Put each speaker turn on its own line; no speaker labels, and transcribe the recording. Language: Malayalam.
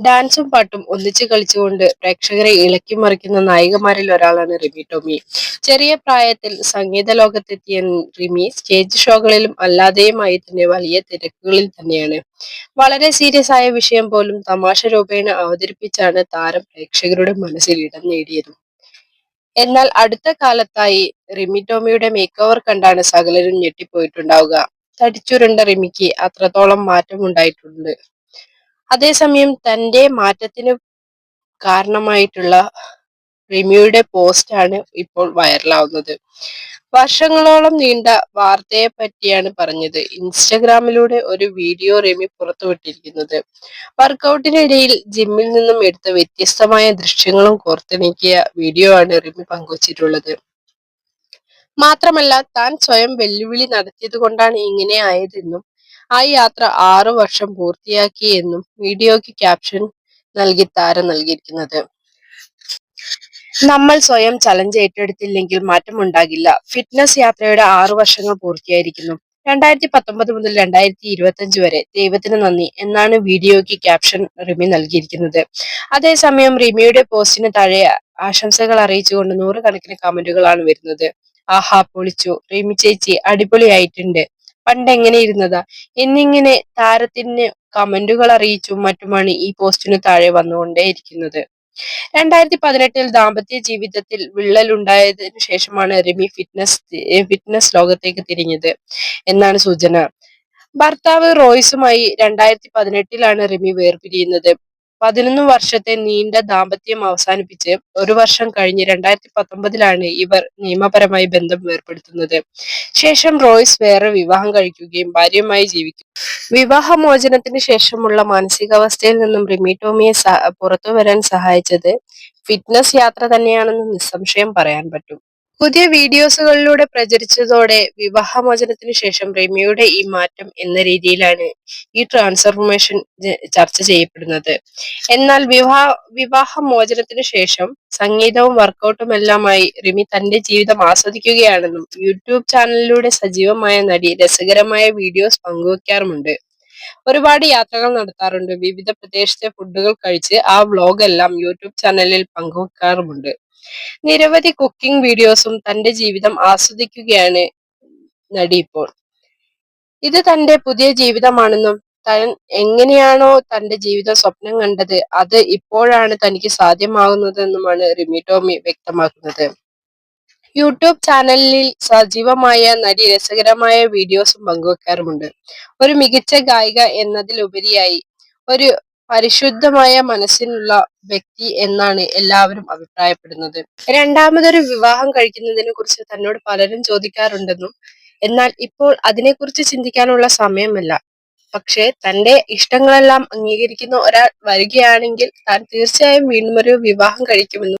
ഡാൻസും പാട്ടും ഒന്നിച്ചു കളിച്ചുകൊണ്ട് പ്രേക്ഷകരെ ഇളക്കി മറിക്കുന്ന നായികമാരിൽ ഒരാളാണ് റിമി ടോമി. ചെറിയ പ്രായത്തിൽ സംഗീത ലോകത്തെത്തിയ റിമി സ്റ്റേജ് ഷോകളിലും അല്ലാതെയുമായി തന്നെ വലിയ തിരക്കുകളിൽ തന്നെയാണ്. വളരെ സീരിയസ് ആയ വിഷയം പോലും തമാശ രൂപേണ അവതരിപ്പിച്ചാണ് താരം പ്രേക്ഷകരുടെ മനസ്സിൽ ഇടം നേടിയത്. എന്നാൽ അടുത്ത കാലത്തായി റിമി ടോമിയുടെ മേക്ക് ഓവർ കണ്ടാണ് സകലരും ഞെട്ടിപ്പോയിട്ടുണ്ടാവുക. തടിച്ചുരുണ്ട റിമിക്ക് അത്രത്തോളം മാറ്റം ഉണ്ടായിട്ടുണ്ട് അതേസമയം തന്റെ മാറ്റത്തിന് കാരണമായിട്ടുള്ള റിമിയുടെ പോസ്റ്റാണ് ഇപ്പോൾ വൈറലാവുന്നത് വർഷങ്ങളോളം നീണ്ട വാർത്തയെ പറ്റിയാണ് പറഞ്ഞത്. ഇൻസ്റ്റഗ്രാമിലൂടെ ഒരു വീഡിയോ റെമി പുറത്തുവിട്ടിരിക്കുന്നത്. വർക്കൗട്ടിനിടയിൽ ജിമ്മിൽ നിന്നും എടുത്ത വ്യത്യസ്തമായ ദൃശ്യങ്ങളും കോർത്തിണക്കിയ വീഡിയോ ആണ് റെമി പങ്കുവച്ചിട്ടുള്ളത്. മാത്രമല്ല താൻ സ്വയം വെല്ലുവിളി നടത്തിയത് കൊണ്ടാണ് ഇങ്ങനെ ആയതെന്നും ആ യാത്ര ആറു വർഷം പൂർത്തിയാക്കി എന്നും വീഡിയോയ്ക്ക് ക്യാപ്ഷൻ നൽകി താരം നൽകിയിരിക്കുന്നത്. നമ്മൾ സ്വയം ചലഞ്ച് ഏറ്റെടുത്തില്ലെങ്കിൽ മാറ്റമുണ്ടാകില്ല ഫിറ്റ്നസ് യാത്രയുടെ ആറു വർഷങ്ങൾ പൂർത്തിയായിരിക്കുന്നു. രണ്ടായിരത്തി പത്തൊമ്പത് മുതൽ രണ്ടായിരത്തി ഇരുപത്തി അഞ്ച് വരെ ദൈവത്തിന് നന്ദി എന്നാണ് വീഡിയോയ്ക്ക് ക്യാപ്ഷൻ റിമി നൽകിയിരിക്കുന്നത്. അതേസമയം റിമിയുടെ പോസ്റ്റിന് താഴെ ആശംസകൾ അറിയിച്ചുകൊണ്ട് നൂറുകണക്കിന് കമന്റുകളാണ് വരുന്നത്. ആഹാ പൊളിച്ചു. റിമി ചേച്ചി അടിപൊളിയായിട്ടുണ്ട്. പണ്ട് എങ്ങനെ ഇരുന്നതാ എന്നിങ്ങനെ താരത്തിന് കമന്റുകൾ അറിയിച്ചും മറ്റുമാണ് ഈ പോസ്റ്റിന് താഴെ വന്നുകൊണ്ടേയിരിക്കുന്നത്. രണ്ടായിരത്തി പതിനെട്ടിൽ ദാമ്പത്യ ജീവിതത്തിൽ വിള്ളൽ ഉണ്ടായതിനു ശേഷമാണ് റിമി ഫിറ്റ്നസ് ഫിറ്റ്നസ് ലോകത്തേക്ക് തിരിഞ്ഞത് എന്നാണ് സൂചന. ഭർത്താവ് റോയ്സുമായി രണ്ടായിരത്തി പതിനെട്ടിലാണ് റിമി വേർപിരിയുന്നത്. പതിനൊന്ന് വർഷത്തെ നീണ്ട ദാമ്പത്യം അവസാനിപ്പിച്ച് ഒരു വർഷം കഴിഞ്ഞ് രണ്ടായിരത്തി പത്തൊമ്പതിലാണ് ഇവർ നിയമപരമായി ബന്ധം ഏർപ്പെടുത്തുന്നത്. ശേഷം റോയ്സ് വേറെ വിവാഹം കഴിക്കുകയും ഭാര്യയുമായി ജീവിക്കും. വിവാഹമോചനത്തിന് ശേഷമുള്ള മാനസികാവസ്ഥയിൽ നിന്നും റിമിറ്റോമിയെ ടോമിയെ പുറത്തു വരാൻ സഹായിച്ചത് ഫിറ്റ്നസ് യാത്ര തന്നെയാണെന്ന് നിസ്സംശയം പറയാൻ പറ്റും. പുതിയ വീഡിയോസുകളിലൂടെ പ്രചരിച്ചതോടെ വിവാഹമോചനത്തിനു ശേഷം റിമിയുടെ ഈ മാറ്റം എന്ന രീതിയിലാണ് ഈ ട്രാൻസ്ഫോർമേഷൻ ചർച്ച ചെയ്യപ്പെടുന്നത്. എന്നാൽ വിവാഹ വിവാഹമോചനത്തിനു ശേഷം സംഗീതവും വർക്കൗട്ടും എല്ലാമായി റിമി തന്റെ ജീവിതം ആസ്വദിക്കുകയാണെന്നും യൂട്യൂബ് ചാനലിലൂടെ സജീവമായ നടി രസകരമായ വീഡിയോസ് പങ്കുവെക്കാറുമുണ്ട്. ഒരുപാട് യാത്രകൾ നടത്താറുണ്ട്. വിവിധ പ്രദേശത്തെ ഫുഡുകൾ കഴിച്ച് ആ വ്ലോഗ് എല്ലാം യൂട്യൂബ് ചാനലിൽ പങ്കുവെക്കാറുമുണ്ട്. നിരവധി കുക്കിംഗ് വീഡിയോസും തന്റെ ജീവിതം ആസ്വദിക്കുകയാണ് നടി ഇപ്പോൾ. ഇത് തന്റെ പുതിയ ജീവിതമാണെന്നും താൻ എങ്ങനെയാണോ തന്റെ ജീവിത സ്വപ്നം കണ്ടത് അത് ഇപ്പോഴാണ് തനിക്ക് സാധ്യമാകുന്നതെന്നുമാണ് റിമി ടോമി വ്യക്തമാക്കുന്നത്. യൂട്യൂബ് ചാനലിൽ സജീവമായ നടി രസകരമായ വീഡിയോസും പങ്കുവെക്കാറുമുണ്ട്. ഒരു മികച്ച ഗായിക എന്നതിലുപരിയായി ഒരു പരിശുദ്ധമായ മനസ്സിനുള്ള വ്യക്തി എന്നാണ് എല്ലാവരും അഭിപ്രായപ്പെടുന്നത്. രണ്ടാമതൊരു വിവാഹം കഴിക്കുന്നതിനെ കുറിച്ച് തന്നോട് പലരും ചോദിക്കാറുണ്ടെന്നും എന്നാൽ ഇപ്പോൾ അതിനെക്കുറിച്ച് ചിന്തിക്കാനുള്ള സമയമല്ല. പക്ഷേ തന്റെ ഇഷ്ടങ്ങളെല്ലാം അംഗീകരിക്കുന്ന ഒരാൾ വരികയാണെങ്കിൽ താൻ തീർച്ചയായും വീണ്ടും ഒരു വിവാഹം കഴിക്കുമെന്നും